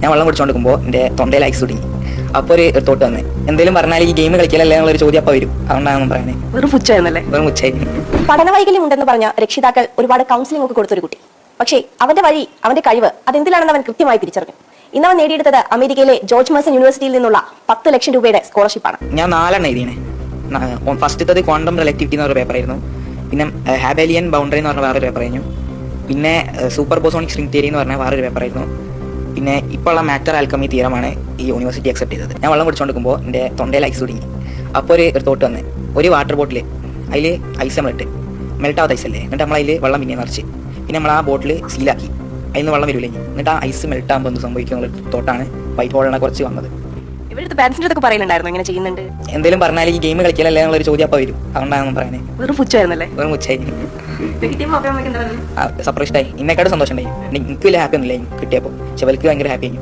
ഞാൻ വെള്ളം കുടിച്ചോണ്ടിരിക്കുമ്പോൾ എന്റെ തൊണ്ടയിൽ ഐസ് തുടങ്ങി. അപ്പോൾ ഒരു തോട്ട് വന്ന് എന്തെങ്കിലും പറഞ്ഞാൽ ഈ ഗെയിം കളിക്കലല്ലേ എന്നുള്ളൊരു ചോദ്യം അപ്പോൾ വരും. അതുകൊണ്ടാണ് പറയുന്നത് വെറും പുച്ഛമായിരുന്നല്ലേ? വെറും ഉച്ചയായി പഠനവൈകല്യം ഉണ്ടെന്ന് പറഞ്ഞ രക്ഷിതാക്കൾ ഒരുപാട് കൗൺസിലിംഗ് ഒക്കെ കൊടുത്തൊരു കുട്ടി. പക്ഷേ അവന്റെ വഴി അവന്റെ കഴിവ് അതെന്തിലാണെന്ന് അവൻ കൃത്യമായി തിരിച്ചറിഞ്ഞു. ഇന്ന് അവൻ നേടിയെടുത്തത് അമേരിക്കയിലെ ജോർജ് മേഴ്സൺ യൂണിവേഴ്സിറ്റിയിൽ നിന്നുള്ള പത്ത് ലക്ഷം രൂപയുടെ സ്കോളർഷിപ്പാണ് ഞാൻ നാലെണ്ണം എഴുതിയേ. ഫസ്റ്റത്തത് ക്വാണ്ടം റിലക്റ്റിവിറ്റി എന്ന് പറഞ്ഞ പേപ്പറായിരുന്നു പിന്നെ ഹാബേലിയൻ ബൗണ്ടറി എന്ന് പറഞ്ഞ വേറൊരു പേപ്പർ കഴിഞ്ഞു പിന്നെ സൂപ്പർ ബോസോണിക് സ്ട്രിംഗ് തിയറി എന്ന് പറഞ്ഞ വേറൊരു പേപ്പറായിരുന്നു പിന്നെ ഇപ്പോൾ ഉള്ള മാറ്റർ ആൽക്കമി തീരമാണ് ഈ യൂണിവേഴ്സിറ്റി അക്സെപ്റ്റ് ചെയ്തത്. ഞാൻ വെള്ളം കുടിച്ചുകൊണ്ടിരിക്കുമ്പോൾ എന്റെ തൊണ്ടയിൽ ഐസ് തുടങ്ങി. അപ്പോൾ ഒരു ഒരു തോട്ട് വന്ന് ഒരു വാട്ടർ ബോട്ടിൽ അതിൽ ഐസ് നമ്മളിട്ട് മെൽറ്റ് ആവാത്ത ഐസ് അല്ലേ? എന്നിട്ട് നമ്മൾ അതിൽ വെള്ളം പിന്നെ നിറച്ച്. പിന്നെ നമ്മൾ ആ ബോട്ടിൽ സീലാക്കി അതിൽ നിന്ന് വെള്ളം വരില്ലേ എന്നിട്ട് ആ ഐസ് മെൽറ്റ് ആകുമ്പോൾ എന്ത് സംഭവിക്കും എന്നുള്ള തോട്ടാണ് പൈപ്പ് ഹോളിനെ കുറച്ച് വന്നത്. ഇവരുടെ പാരന്റ്സിന്റെ അടുത്തൊക്കെ പറയുന്നുണ്ടായിരുന്നു ഇങ്ങനെ ചെയ്യുന്നുണ്ട്. എന്തെങ്കിലും പറഞ്ഞാൽ ഈ ഗെയിം കളിക്കലല്ലേ എന്നുള്ളൊരു ചോദ്യം അപ്പോൾ വരും. അതുകൊണ്ടാണ് പറയുന്നത് വെറും പുച്ഛമായിരുന്നല്ലേ? വെറും ഉച്ചയായി സർപ്രൈസ്ഡായി ഇന്നേക്കാട് സന്തോഷം ഉണ്ടായി എനിക്ക് വലിയ ഹാപ്പി ഒന്നുമില്ല കിട്ടിയപ്പോൾ പക്ഷെ അവർക്ക് ഭയങ്കര ഹാപ്പി ആയി.